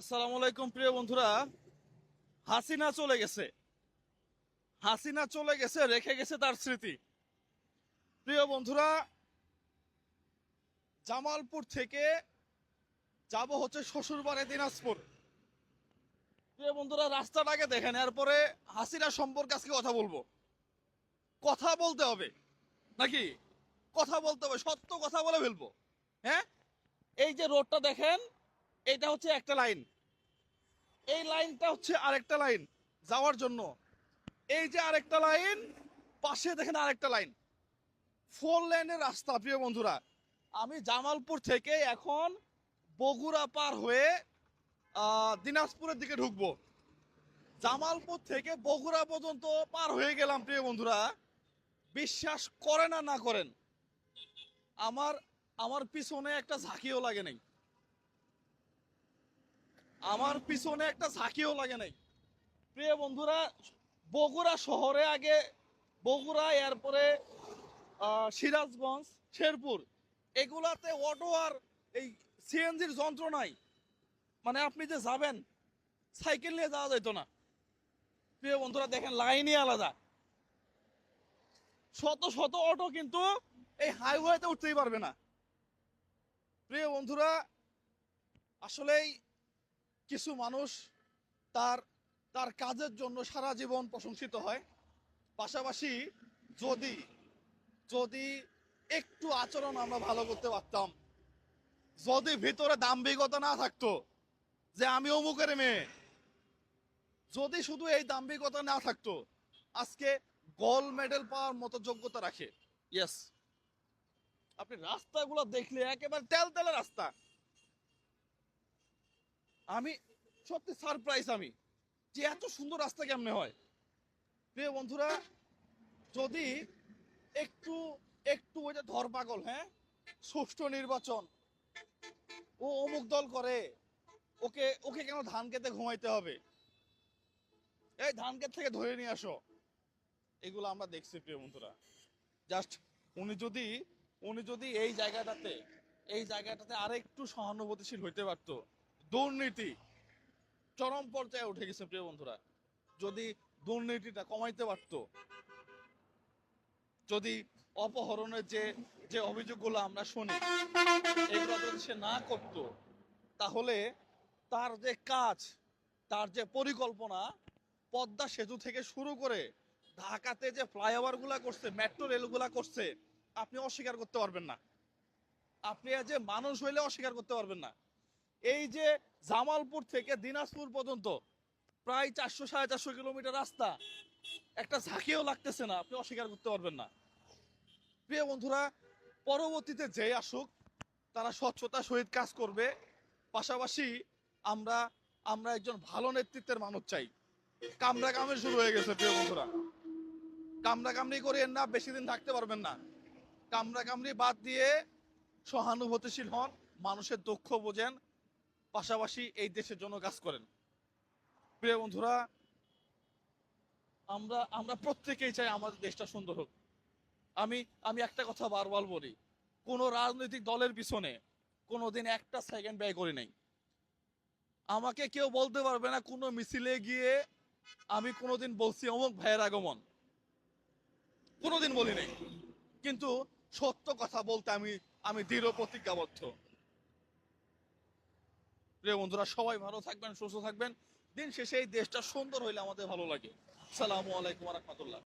আসসালামু আলাইকুম, প্রিয় বন্ধুরা। হাসিনা চলে গেছে। হাসিনা চলে গেছে, রেখে গেছে তার স্মৃতি। প্রিয় বন্ধুরা, জামালপুর থেকে যাব হচ্ছে শ্বশুরবাড়ি, দিনাজপুর। প্রিয় বন্ধুরা রাস্তাটাকে দেখেন, এরপরে হাসিনা সম্পর্কে আজকে কথা বলব। কথা বলতে হবে, নাকি? কথা বলতে হবে, সত্য কথা বলে ফেলব। হ্যাঁ? এই যে রোডটা দেখেন এটা হচ্ছে একটা লাইন। এই লাইনটা হচ্ছে আরেকটা লাইন যাওয়ার জন্য। এই যে আরেকটা লাইন, পাশে দেখেন আরেকটা লাইন। ফোর লাইনের রাস্তা, প্রিয় বন্ধুরা। আমি জামালপুর থেকে এখন বগুড়া পার হয়ে দিনাজপুরের দিকে ঢুকবো। জামালপুর থেকে বগুড়া পর্যন্ত পার হয়ে গেলাম, প্রিয় বন্ধুরা। বিশ্বাস করেন আর না করেন, আমার আমার পিছনে একটা ঝাঁকিও লাগে নাই। আমার পিছনে একটা ঝাঁকিও লাগে নাই। প্রিয় বন্ধুরা, বগুড়া শহরে আগে বগুড়া এরপরে সিরাজগঞ্জ, শেরপুর, এগুলাতে অটো আর এই সিএনজির যন্ত্র নাই। মানে আপনি যে যাবেন, সাইকেল নিয়ে যাওয়া যেত না। প্রিয় বন্ধুরা, দেখেন লাইনই আলাদা। শত শত অটো কিন্তু এই হাইওয়েতে উঠতেই পারবে না। প্রিয় বন্ধুরা, আসলেই কিছু মানুষ তার তার কাজের জন্য সারা জীবন প্রশংসিত হয়। পাশাপাশি যদি যদি একটু আচরণ আমরা ভালো করতে পারতাম যদি ভিতরে দাম্ভিকতা না থাকতো যে আমি অমুকের মেয়ে যদি শুধু এই দাম্ভিকতা না থাকতো আজকে গোল্ড মেডেল পাওয়ার মতো যোগ্যতা রাখে। ইয়েস আপনি রাস্তাগুলো দেখলে একেবারে তেল তেলে রাস্তা। আমি সত্যি সারপ্রাইজ আমি যে এত সুন্দর রাস্তা কেমনে হয়। প্রিয় বন্ধুরা, যদি একটু একটু ওই যে ধরপাগল হ্যাঁ? সুষ্ঠু নির্বাচন। ও অমুক দল করে, ওকে ওকে কেন ধান খেতে ঘুমাইতে হবে? এই ধান ক্ষেত থেকে ধরে নিয়ে আসো। এগুলো আমরা দেখছি, প্রিয় বন্ধুরা। জাস্ট উনি যদি উনি যদি এই জায়গাটাতে এই জায়গাটাতে আরেকটু সহানুভূতিশীল হইতে পারতো দুর্নীতি চরম পর্যায়ে উঠে গেছে, প্রিয় বন্ধুরা। যদি দুর্নীতিটা কমাইতে পারতো, যদি অপহরণের যে যে অভিযোগগুলো আমরা শুনি, এগুলো যদি সে না করত, তাহলে তার যে কাজ, তার যে পরিকল্পনা, পদ্মা সেতু থেকে শুরু করে ঢাকাতে যে ফ্লাইওভারগুলা করছে, মেট্রো রেলগুলা করছে, আপনি অস্বীকার করতে পারবেন না। আপনি যে মানুষ হইলে অস্বীকার করতে পারবেন না। এই যে জামালপুর থেকে দিনাজপুর পর্যন্ত প্রায় চারশো, সাড়ে চারশো কিলোমিটার রাস্তা, একটা ঝাঁকিও লাগতেছে না, আপনি অস্বীকার করতে পারবেন না। প্রিয় বন্ধুরা, পরবর্তীতে যে আসুক, তারা স্বচ্ছতার সহিত কাজ করবে। পাশাপাশি আমরা আমরা একজন ভালো নেতৃত্বের মানুষ চাই। কামড়া কামড়ি শুরু হয়ে গেছে, প্রিয় বন্ধুরা। কামড়া কামড়ি করেন না, বেশি দিন থাকতে পারবেন না। কামড়া কামড়ি বাদ দিয়ে সহানুভূতিশীল হন, মানুষের দক্ষ বোঝেন পাশাপাশি এই দেশের জন্য কাজ করেন। প্রিয় বন্ধুরা, আমরা আমরা প্রত্যেকেই চাই আমাদের দেশটা সুন্দর হোক। আমি আমি একটা কথা বারবার বলি, কোনো রাজনৈতিক দলের পিছনে কোনোদিন একটা সেকেন্ড ব্যয় করি নাই। আমাকে কেউ বলতে পারবে না কোনো মিছিলে গিয়ে আমি কোনোদিন বলছি, অমুক ভাইয়ের আগমন। কোনোদিন বলি নাই। কিন্তু সত্য কথা বলতে আমি আমি দৃঢ় প্রতিজ্ঞাবদ্ধ। প্রিয় বন্ধুরা, সবাই ভালো থাকবেন, সুস্থ থাকবেন। দিন শেষে এই দেশটা সুন্দর হইলে আমাদের ভালো লাগে। সালামু আলাইকুম রহমতুল্লাহ।